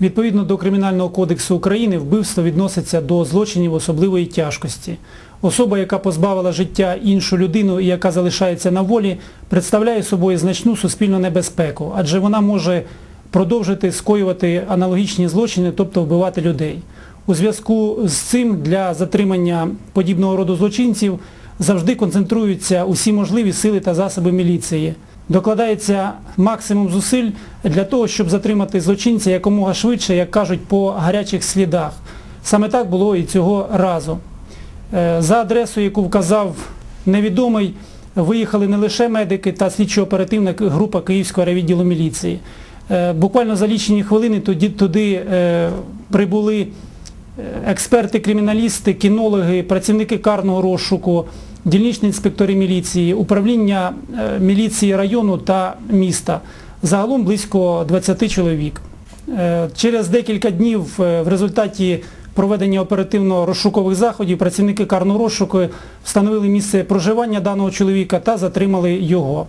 Відповідно до Кримінального кодексу України вбивство відноситься до злочинів особливої тяжкості. Особа, яка позбавила життя іншу людину і яка залишається на волі, представляє собою значну суспільну небезпеку, адже вона може продовжити скоювати аналогічні злочини, тобто вбивати людей. У зв'язку з цим для затримання подібного роду злочинців завжди концентруються усі можливі сили та засоби міліції. Докладається максимум зусиль для того, щоб затримати злочинця якомога швидше, як кажуть, по гарячих слідах. Саме так було і цього разу. Е, За адресою, яку вказав невідомий, виїхали не лише медики та слідчо-оперативна група Київського райвідділу міліції. Е, Буквально за лічені хвилини туди, туди е, прибули експерти, криміналісти, кінологи, працівники карного розшуку, дільничні інспектори міліції, управління е, міліції району та міста. Загалом близько 20 чоловік. Е, Через декілька днів е, в результаті проведення оперативно-розшукових заходів працівники карного розшуку встановили місце проживання даного чоловіка та затримали його.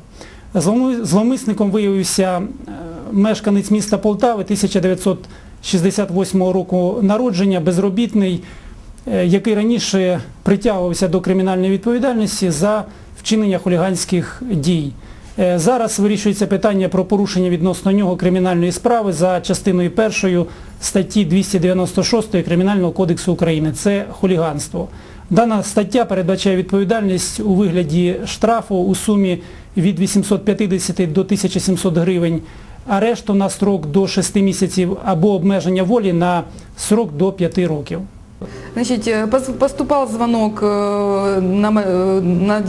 Зловмисником виявився мешканець міста Полтави 1968 року народження, безробітний, який раніше притягувався до кримінальної відповідальності за вчинення хуліганських дій. Е, Зараз вирішується питання про порушення відносно нього кримінальної справи за частиною першою статті 296 Кримінального кодексу України. Це хуліганство. Дана стаття передбачає відповідальність у вигляді штрафу у сумі від 850 до 1700 гривень, арешту на строк до 6 місяців або обмеження волі на срок до 5 років. Значит, э, пос- поступал звонок э, на, э, на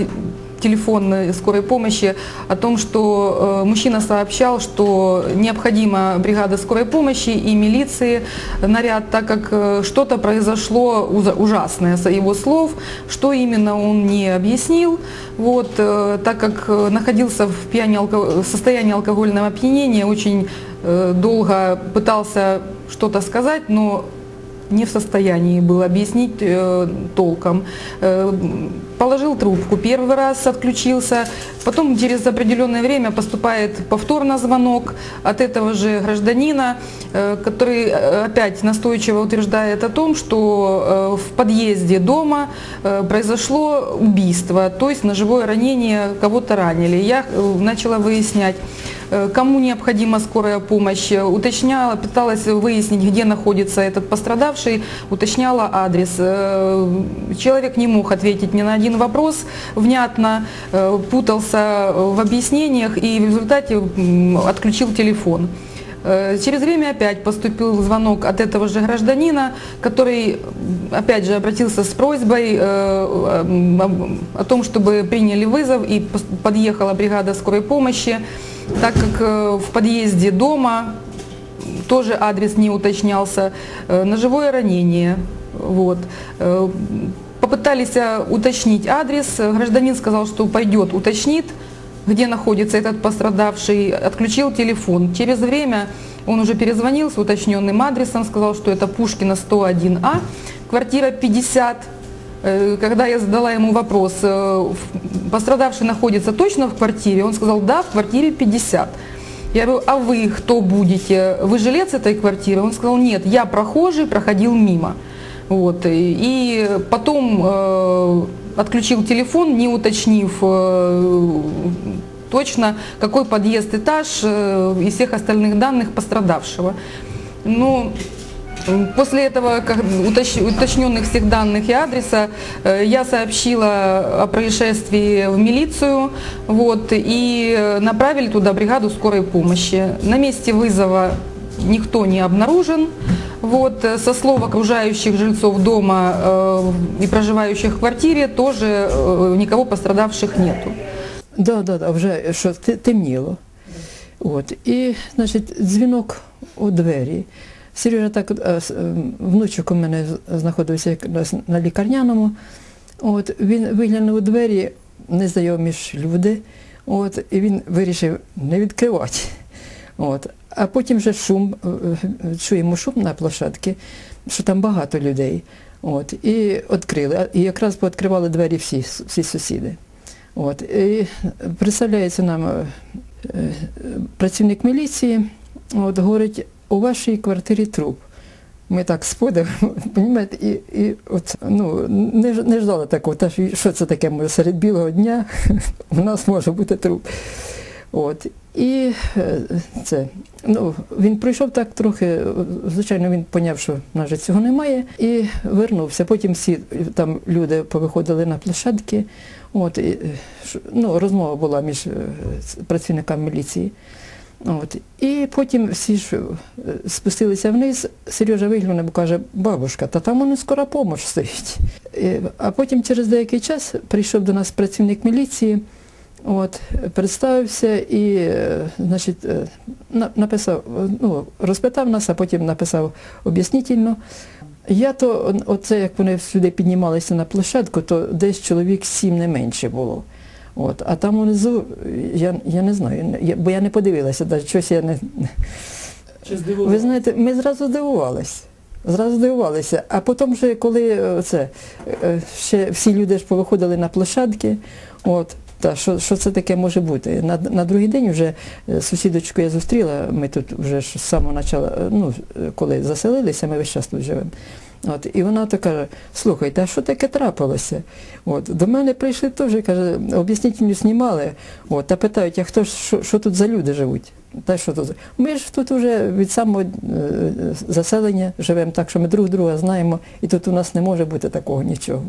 телефон скорой помощи о том, что мужчина сообщал, что необходима бригада скорой помощи и милиции наряд, так как что-то произошло ужасное, с его слов, что именно он не объяснил, вот, так как находился в алко- состоянии алкогольного опьянения, очень долго пытался что-то сказать, но не в состоянии был объяснить э, толком. Э, положил трубку, первый раз отключился, потом через определенное время поступает повторно звонок от этого же гражданина, э, который э, опять настойчиво утверждает о том, что э, в подъезде дома э, произошло убийство, то есть ножевое ранение, кого-то ранили. Я э, начала выяснять, Кому необходима скорая помощь, Э, уточняла, пыталась выяснить, где находится этот пострадавший, уточняла адрес. Э, Человек не мог ответить ни на один вопрос внятно, э, путался в объяснениях и в результате м, отключил телефон. Э, Через время опять поступил звонок от этого же гражданина, который опять же обратился с просьбой э, м, об- о том, чтобы приняли вызов и пос- подъехала бригада скорой помощи, Так как э, в подъезде дома тоже адрес не уточнялся, э, ножевое ранение. Вот. Э, Попытались уточнить адрес, гражданин сказал, что пойдет, уточнит, где находится этот пострадавший, отключил телефон. Через время он уже перезвонил с уточненным адресом, сказал, что это Пушкина 101А, квартира 50. Э, Когда я задала ему вопрос, э, пострадавший находится точно в квартире, он сказал, да, в квартире 50. Я говорю, а вы кто будете? Вы жилец этой квартиры? Он сказал, нет, я прохожий, проходил мимо. Вот. И и потом э, отключил телефон, не уточнив э, точно, какой подъезд, этаж э, и всех остальных данных пострадавшего. Ну, м, После этого как уточ- уточненных всех данных и адреса э, я сообщила о происшествии в милицию вот, и э, направили туда бригаду скорой помощи. На месте вызова никто не обнаружен. Вот, э, со слов окружающих жильцов дома э, и проживающих в квартире тоже э, никого пострадавших нету. Да, да, да, вже що те- темніло. От. І, значить, дзвінок у двері. Сережа так, е, е, внучок у мене знаходився на лікарняному. От, він виглянув у двері, незнайомі ж люди, от, і він вирішив не відкривати. От. А потім вже шум, е, чуємо шум на площадці, що там багато людей. От, і відкрили. І якраз пооткривали двері всі, всі сусіди. От, і представляється нам працівник міліції, от, говорить, у вашій квартирі труп. Ми так розумієте, і, і от, ну, не, не ждали такого, та що це таке може серед білого дня у нас може бути труп. От. І е, це, ну, він пройшов так трохи, звичайно, він поняв, що нас цього немає, і вернувся. Потім всі там люди повиходили на площадки. От, і, е, ну, розмова була між е, працівниками міліції. От. І потім всі ж е, спустилися вниз, Сережа виглянув і каже, бабушка, та там у них скора помощь стоїть. Е, А потім через деякий час прийшов до нас працівник міліції, от, представився і е, значить, написав, ну, розпитав нас, а потім написав об'яснительно. Я то, оце як вони сюди піднімалися на площадку, то десь чоловік сім не менше було. От, а там унизу, я, я не знаю, я, бо я не подивилася, навіть щось я не. Чи? Ви знаєте, ми зразу здивувалися. Зразу здивувалися. А потім, вже, коли е, це, е, ще всі люди ж повиходили на площадки, от, та що, що це таке може бути? На, на другий день вже е, сусідочку я зустріла, ми тут вже з самого початку, ну, коли заселилися, ми весь час тут живемо. От, і вона то каже, слухайте, а що таке трапилося? От, до мене прийшли теж, каже, об'яснительну знімали, от, та питають, а хто ж, що, що тут за люди живуть? Та що тут? Ми ж тут вже від самого е, заселення живемо так, що ми друг друга знаємо, і тут у нас не може бути такого нічого.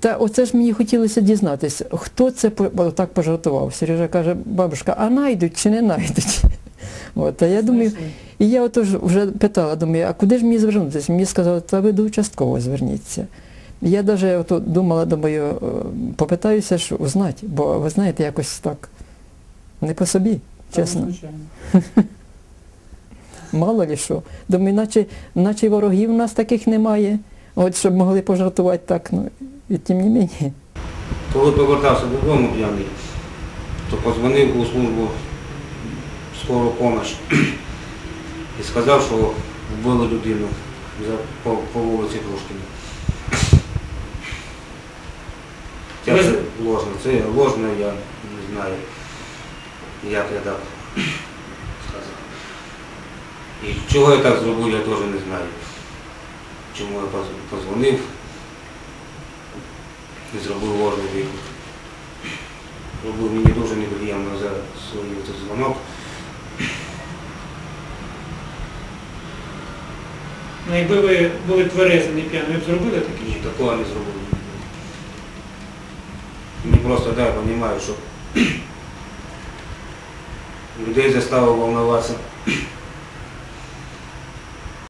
Та оце ж мені хотілося дізнатися, хто це так пожартував. Сережа каже, бабушка, а найдуть чи не найдуть? От, а я думаю, і я отож вже питала, думаю, а куди ж мені звернутися? Мені сказали, та ви до участкового зверніться. Я навіть ото думала, думаю, е, попитаюся ж узнати, бо ви знаєте, якось так не по собі, чесно. Звичайно. Мало ли що. Думаю, наче, наче ворогів у нас таких немає, от щоб могли пожартувати так, ну, і тим не менше. Коли повертався додому п'яний, то позвонив у службу скору помощь і сказав, що вбили людину по, по вулиці Дружкіна. Це ложно, це ложно, я не знаю, як я так сказав. І чого я так зробив, я теж не знаю. Чому я позвонив і зробив ложний виклик. Зробив мені дуже неприємно за свій дзвонок. Ну, якби ви були тверезі, не п'яні, ви б зробили таке? Ні, такого не зробили. Мені просто да, розумію, що людей заставив волноватися.